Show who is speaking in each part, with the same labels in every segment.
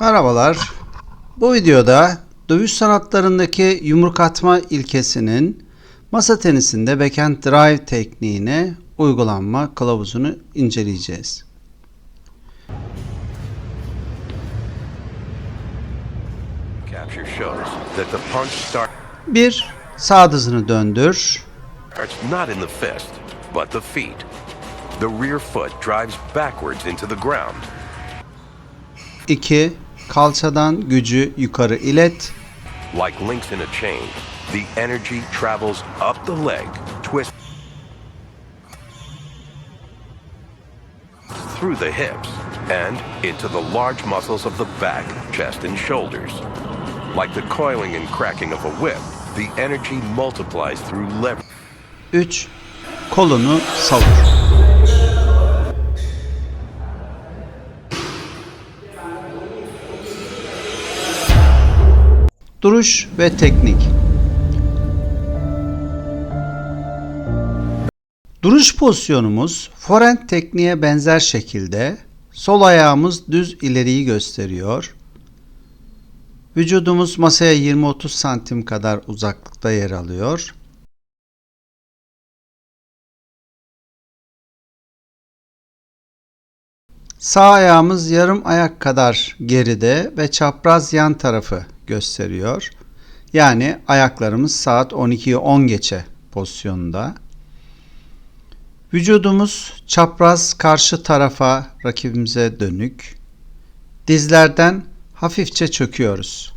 Speaker 1: Merhabalar. Bu videoda dövüş sanatlarındaki yumruk atma ilkesinin masa tenisinde backhand drive tekniğine uygulanma kılavuzunu inceleyeceğiz. 1. Sağ dizini döndür.
Speaker 2: The rear foot drives backwards into the ground.
Speaker 1: 2. Kalçadan gücü yukarı ilet.
Speaker 2: Like links in a chain, the energy travels up the leg, twist through the hips, and into the large muscles of the back, chest, and shoulders. Like the coiling and cracking of a whip, the energy multiplies through leverage.
Speaker 1: 3. Kolunu savur. Duruş ve teknik. Duruş pozisyonumuz forehand tekniğe benzer şekilde sol ayağımız düz ileriyi gösteriyor. Vücudumuz masaya 20-30 santim kadar uzaklıkta yer alıyor. Sağ ayağımız yarım ayak kadar geride ve çapraz yan tarafı gösteriyor. Yani ayaklarımız saat 12'yi 10 geçe pozisyonda. Vücudumuz çapraz karşı tarafa rakibimize dönük. Dizlerden hafifçe çöküyoruz.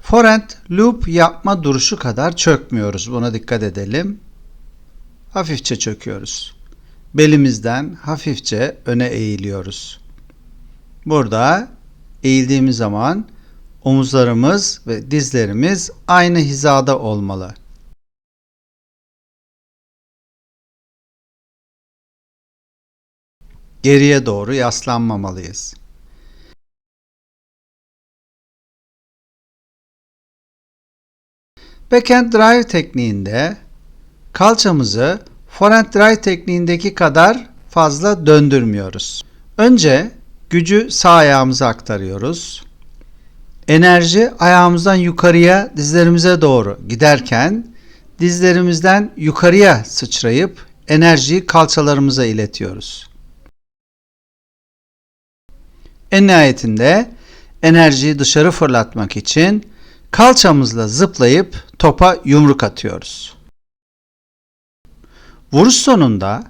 Speaker 1: Forehand loop yapma duruşu kadar çökmüyoruz. Buna dikkat edelim. Hafifçe çöküyoruz belimizden hafifçe öne eğiliyoruz. Burada eğildiğimiz zaman omuzlarımız ve dizlerimiz aynı hizada olmalı. Geriye doğru yaslanmamalıyız. Backhand drive tekniğinde kalçamızı forehand drive tekniğindeki kadar fazla döndürmüyoruz. Önce gücü sağ ayağımıza aktarıyoruz. Enerji ayağımızdan yukarıya dizlerimize doğru giderken dizlerimizden yukarıya sıçrayıp enerjiyi kalçalarımıza iletiyoruz. En nihayetinde enerjiyi dışarı fırlatmak için kalçamızla zıplayıp topa yumruk atıyoruz. Vuruş sonunda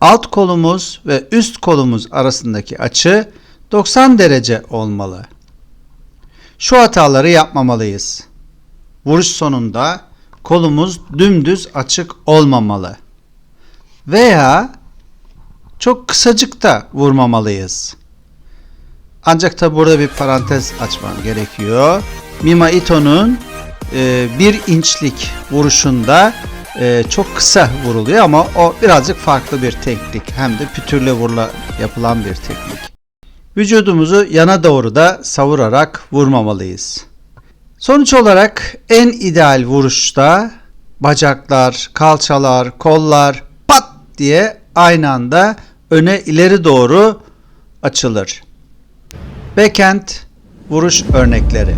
Speaker 1: alt kolumuz ve üst kolumuz arasındaki açı 90 derece olmalı. Şu hataları yapmamalıyız. Vuruş sonunda kolumuz dümdüz açık olmamalı. Veya çok kısacık da vurmamalıyız. Ancak tabi burada bir parantez açmam gerekiyor. Mima Ito'nun e, bir inçlik vuruşunda e, çok kısa vuruluyor ama o birazcık farklı bir teknik. Hem de pütürle vurula yapılan bir teknik. Vücudumuzu yana doğru da savurarak vurmamalıyız. Sonuç olarak en ideal vuruşta bacaklar, kalçalar, kollar pat diye aynı anda öne ileri doğru açılır. Backhand vuruş örnekleri.